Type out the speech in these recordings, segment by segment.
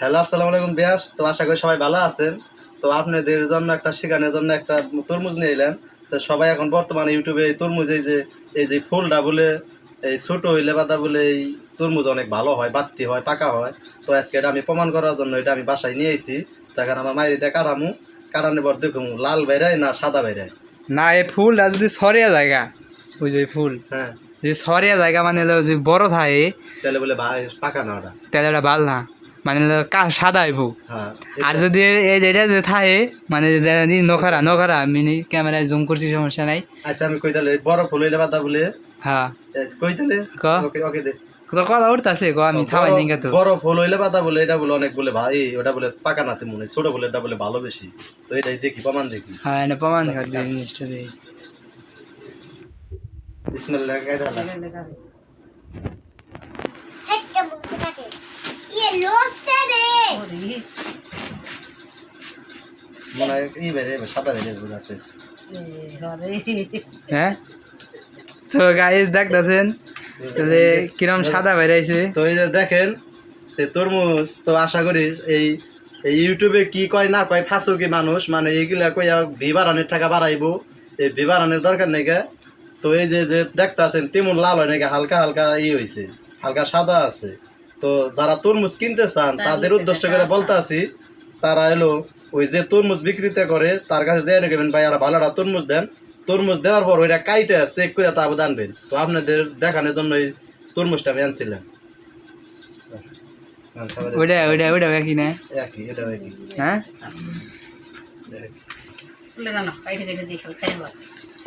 Hello আসসালামু আলাইকুম বিয়াস। তো আশা করি সবাই ভালো আছেন। তো আপনাদের জন্য একটা শেখানোর জন্য একটা তরমুজ নিয়ে এলেন। তো সবাই এখন বর্তমানে ইউটিউবে এই তরমুজ এই যে এই যে ফুলটা বলে এই ছোটো হইলে বাদা বলে এই তরমুজ অনেক ভালো হয় বাত্তি হয় পাকা হয়। তো আজকে এটা আমি প্রমাণ করার জন্য এটা আমি বাসায় নিয়ে এসেছি তো এখন আমার মায়ের দিয়ে কাটামু কাটানোর পর দেখুন লাল বেড়ায় না সাদা বেড়ায় না এই ফুলটা যদি সরিয়া জায়গা ওই যে ফুল হ্যাঁ। যদি সরিয়া জায়গা মানে যদি বড় থাকে তাহলে বলে ভাই পাকা না ওটা। তাহলে ওটা ভালো না। মানে সাদা হইব হ্যাঁ আর যদি এই যেটা যদি থাকে মানে যে নখারা নখারা মিনি ক্যামেরায় জুম করছি সমস্যা নাই। আচ্ছা আমি কই তাহলে বড় ফুল হইলে বাদা বলে? হ্যাঁ। কই তাহলে? ক। ওকে ওকে দে। তো কথা উঠতেছে গো আমি থামাই বড়- নিকা তো বড় ফুল হইলে পাতা বলে এটা বলে অনেক বলে ভাই ওটা বলে পাকা নাতে মনে ছোট বলে এটা বলে ভালো বেশি। তো এটাই দেখি প্রমাণ দেখি। হ্যাঁ এটা প্রমাণ দিই জিনিসটা দিই বিসমিল্লাহ det! মনে হয় ই বেরে সাদা বেরে বোঝা হ্যাঁ? তো গাইজ দেখতেছেন? তাহলে কিরম সাদা বেরাইছে তো এই যে দেখেন তরমুজ তো আশা করি এই এই ইউটিউবে কি কয় না কয় ফাঁসো কি মানুষ মানে এইগুলা কই ভি বাড়ানোর টাকা বাড়াইবো এই ভি বাড়ানোর দরকার নেই। তো এই যে যে দেখতাছেন তেমন লাল হয় নাকি হালকা হালকা ই হয়েছে হালকা সাদা আছে। তো যারা তরমুজ কিনতে চান তাদের উদ্দেশ্য করে বলতে আছি তারা এলো ওই যে তরমুজ বিক্রিতে করে তার কাছে দিয়ে নেবেন ভাই একটা ভালো একটা তরমুজ দেন। তরমুজ দেওয়ার পর ওইটা কাইটা চেক করে তা আবার আনবেন। তো আপনাদের দেখানোর জন্য এই তরমুজটা আমি আনছিলাম। ওইটা ওইটা ওইটা কি না? একই এটা একই। হ্যাঁ?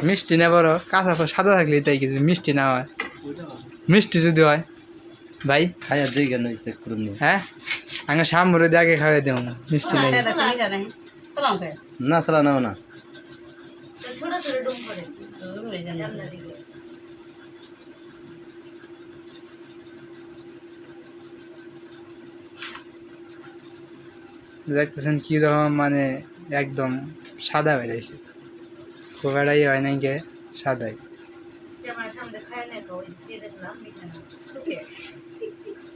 মিষ্টি না বড় কাঁচা সাদা থাকলে তাই কিছু মিষ্টি না হয়। মিষ্টি যদি হয়। ভাই? খাইয়া দিই কেন চেক করুন হ্যাঁ? আগে সামরে দিয়ে আগে খাওয়াই দেবো মিষ্টি নেই। না চলা নাও না। দেখতেছেন কীরকম মানে একদম সাদা হয়ে বেড়াইছে খুব এটাই হয় নাই কে সাদাই।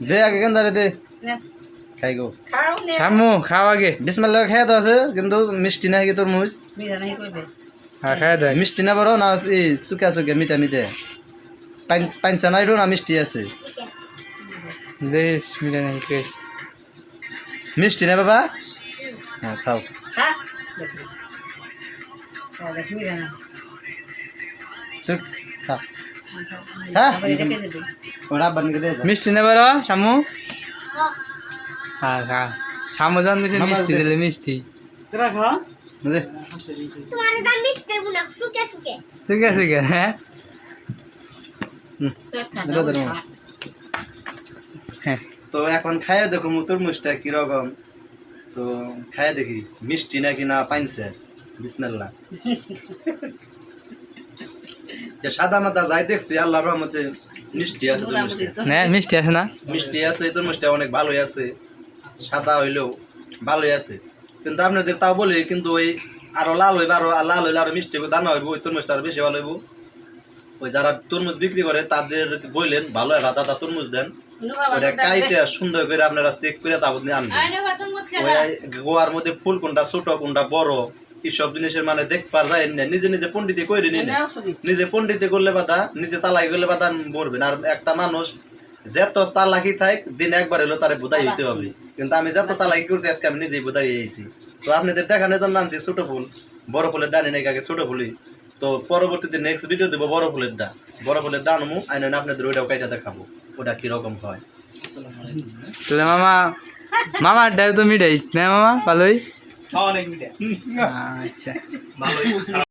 দে আগে কেন দাঁড়ে দে। খাই গো। সামু খাও আগে। বিসমাল্লা খাইয়া তো আছে কিন্তু মিষ্টি নাই কি তরমুজ? হ্যাঁ খাই মিষ্টি না বড় না এই চুকা চুকে মিঠা মিঠে। পাঞ্চা নাই না মিষ্টি আছে? দেশ মিলে নাই কেস মিষ্টি না বাবা? হ্যাঁ খাও। হ্যাঁ মিষ্টি নেবার শামু হ্যাঁ হ্যাঁ। শামু জন মিষ্টি দিলে মিষ্টি। সুখে সুখে হ্যাঁ? হ্যাঁ। তো এখন খাইয়া দেখো তরমুজটা কীরকম তো খাইয়া দেখি মিষ্টি নাকি না পাইনছে? বিসমিল্লা সাদা মাদা যাই দেখছি আল্লাহ রহমতে মিষ্টি আছে তরমুজটা হ্যাঁ মিষ্টি আছে না? মিষ্টি আছে তরমুজটা অনেক ভালোই আছে। সাদা হইলেও ভালোই আছে। কিন্তু আপনাদের তাও বলি কিন্তু ওই আরও লাল হইবে আরও লাল হইলে আরও মিষ্টি হইবে দানা হইব ওই তরমুজটা আরও বেশি ভালো হইব। ওই যারা তরমুজ বিক্রি করে তাদের বললেন ভালো একটা দাদা তরমুজ দেন। ওটা কাইটা সুন্দর করে আপনারা চেক করে তারপর নিয়ে আনবেন। ওই গোয়ার মধ্যে ফুল কোনটা ছোট কোনটা বড় এইসব জিনিসের মানে দেখবার যায় না নিজে নিজে পন্ডিতে কইরে নিন নিজে পন্ডিতে করলে বাদা নিজে চালাই করলে বাদা মরবেন আর একটা মানুষ যত চালাকি থাক দিন একবার হলো তারে বোধাই হইতে হবে। কিন্তু আমি যত চালাকি করছি আজকে আমি নিজেই বোধাই হয়েছি। তো আপনাদের দেখানোর জন্য আনছি ছোট ফুল বড় ফুলের ডানি নাকি আগে ছোট ফুলই। তো পরবর্তীতে নেক্সট ভিডিও দেবো বড় ফুলের ডা বড় ফুলের ডান মু আইন আপনাদের ওইটাও কাইটা দেখাবো ওটা কীরকম হয়। মামা মামার ডাল তো মিঠাই না মামা ভালোই আচ্ছা। ভালোই।